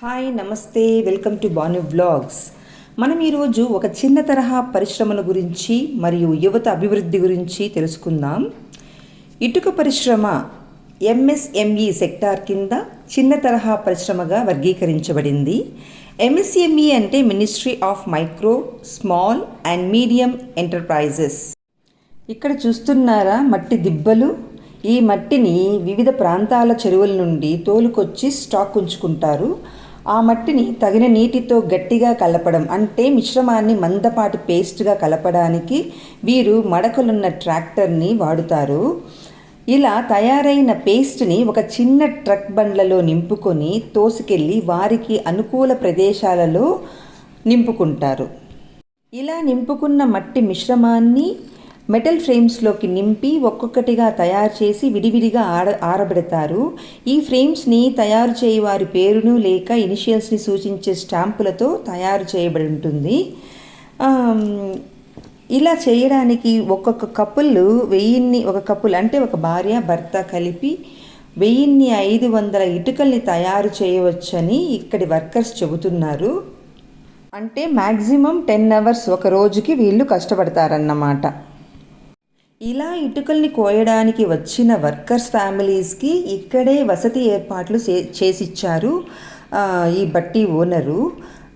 Hi నమస్తే welcome to Banu vlogs మనం ఈరోజు ఒక చిన్న తరహా పరిశ్రమల గురించి మరియు యువత అభివృద్ధి గురించి తెలుసుకుందాం. ఇటుక పరిశ్రమ ఎంఎస్ఎంఈ సెక్టార్ కింద చిన్న తరహా పరిశ్రమగా వర్గీకరించబడింది. ఎంఎస్ఎంఈ అంటే ministry of micro small and medium enterprises ఇక్కడ చూస్తున్నారా మట్టి దిబ్బలు? ఈ మట్టిని వివిధ ప్రాంతాల చెరువుల నుండి తోలుకొచ్చి స్టాక్ ఉంచుకుంటారు. ఆ మట్టిని తగిన నీటితో గట్టిగా కలపడం అంటే మిశ్రమాన్ని మందపాటి పేస్ట్గా కలపడానికి వీరు మడకలున్న ట్రాక్టర్ని వాడుతారు. ఇలా తయారైన పేస్ట్ని ఒక చిన్న ట్రక్ బండ్లలో నింపుకొని తోసుకెళ్ళి వారికి అనుకూల ప్రదేశాలలో నింపుకుంటారు. ఇలా నింపుకున్న మట్టి మిశ్రమాన్ని మెటల్ ఫ్రేమ్స్లోకి నింపి ఒక్కొక్కటిగా తయారు చేసి విడివిడిగా ఆడ ఆరబెడతారు. ఈ ఫ్రేమ్స్ని తయారు చేయ వారి పేరును లేక ఇనిషియల్స్ని సూచించే స్టాంపులతో తయారు చేయబడి ఉంటుంది. ఇలా చేయడానికి ఒక్కొక్క కపుల్ వెయ్యిన్ని ఒక కపుల్ అంటే ఒక భార్య భర్త కలిపి వెయ్యిన్ని ఐదు వందల ఇటుకల్ని తయారు చేయవచ్చని ఇక్కడి వర్కర్స్ చెబుతున్నారు. అంటే మ్యాక్సిమం టెన్ అవర్స్ ఒక రోజుకి వీళ్ళు కష్టపడతారన్నమాట. ఇలా ఇటుకల్ని కోయడానికి వచ్చిన వర్కర్స్ ఫ్యామిలీస్కి ఇక్కడే వసతి ఏర్పాట్లు చే- చేసిచ్చారు ఈ బట్టి ఓనరు.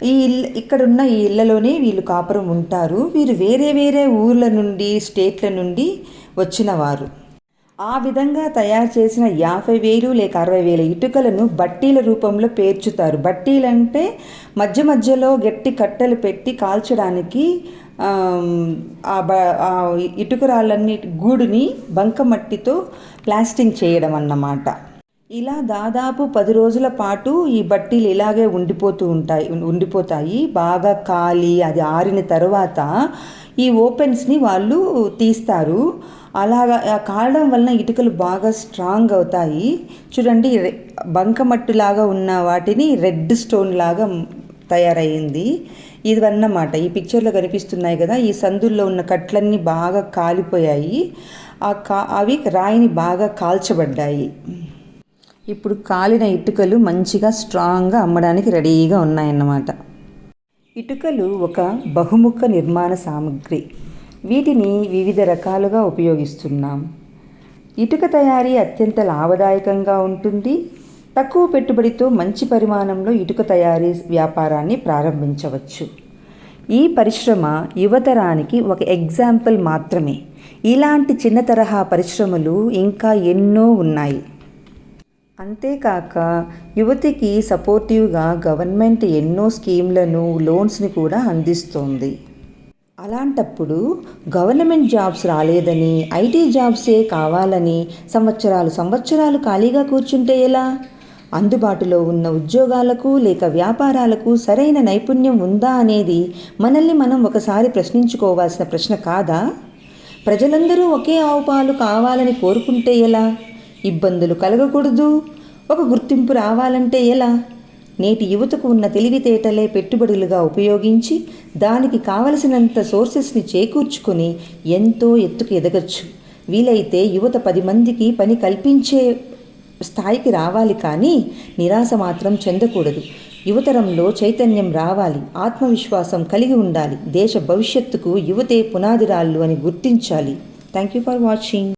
ఈ ఇల్ ఇక్కడున్న ఈ ఇళ్ళలోనే వీళ్ళు కాపురం ఉంటారు. వీరు వేరే వేరే ఊర్ల నుండి స్టేట్ల నుండి వచ్చినవారు ఆ విధంగా తయారు చేసిన యాభై వేలు లేక అరవై వేల ఇటుకలను బట్టీల రూపంలో పేర్చుతారు. బట్టీలంటే మధ్య మధ్యలో గట్టి కట్టెలు పెట్టి కాల్చడానికి ఇటుకరాళ్ళన్ని గూడుని బంకమట్టితో ప్లాస్టింగ్ చేయడం అన్నమాట. ఇలా దాదాపు పది రోజుల పాటు ఈ బట్టీలు ఇలాగే ఉండిపోతూ ఉంటాయి ఉండిపోతాయి. బాగా కాలి అది ఆరిన తర్వాత ఈ ఓపెన్స్ని వాళ్ళు తీస్తారు. అలాగా కాలడం వలన ఇటుకలు బాగా స్ట్రాంగ్ అవుతాయి. చూడండి బంకమట్టిలాగా ఉన్న వాటిని రెడ్ స్టోన్ లాగా తయారయ్యింది. ఇది అన్నమాట ఈ పిక్చర్లో కనిపిస్తున్నాయి కదా ఈ సందుల్లో ఉన్న కట్లన్నీ బాగా కాలిపోయాయి. ఆ కా అవి రాయిని బాగా కాల్చబడ్డాయి. ఇప్పుడు కాలిన ఇటుకలు మంచిగా స్ట్రాంగ్గా అమ్మడానికి రెడీగా ఉన్నాయన్నమాట. ఇటుకలు ఒక బహుముఖ నిర్మాణ సామగ్రి. వీటిని వివిధ రకాలుగా ఉపయోగిస్తున్నాం. ఇటుక తయారీ అత్యంత లాభదాయకంగా ఉంటుంది. తక్కువ పెట్టుబడితో మంచి పరిమాణంలో ఇటుక తయారీ వ్యాపారాన్ని ప్రారంభించవచ్చు. ఈ పరిశ్రమ యువతరానికి ఒక ఎగ్జాంపుల్ మాత్రమే. ఇలాంటి చిన్న తరహా పరిశ్రమలు ఇంకా ఎన్నో ఉన్నాయి. అంతేకాక యువతికి సపోర్టివ్గా గవర్నమెంట్ ఎన్నో స్కీమ్లను లోన్స్ని కూడా అందిస్తోంది. అలాంటప్పుడు గవర్నమెంట్ జాబ్స్ రాలేదని ఐటీ జాబ్సే కావాలని సంవత్సరాలు సంవత్సరాలు ఖాళీగా కూర్చుంటే ఎలా? అందుబాటులో ఉన్న ఉద్యోగాలకు లేక వ్యాపారాలకు సరైన నైపుణ్యం ఉందా అనేది మనల్ని మనం ఒకసారి ప్రశ్నించుకోవాల్సిన ప్రశ్న కాదా? ప్రజలందరూ ఒకే ఆవుపాలు కావాలని కోరుకుంటే ఎలా? ఇబ్బందులు కలగకూడదు. ఒక గుర్తింపు రావాలంటే ఎలా? నేటి యువతకు ఉన్న తెలివితేటలే పెట్టుబడులుగా ఉపయోగించి దానికి కావలసినంత సోర్సెస్ని చేకూర్చుకొని ఎంతో ఎత్తుకు ఎదగచ్చు. వీలైతే యువత పది మందికి పని కల్పించే స్థాయికి రావాలి కానీ నిరాశ మాత్రం చెందకూడదు. యువతరంలో చైతన్యం రావాలి ఆత్మవిశ్వాసం కలిగి ఉండాలి దేశ భవిష్యత్తుకు యువతే పునాదిరాళ్ళు అని గుర్తించాలి. Thank you for watching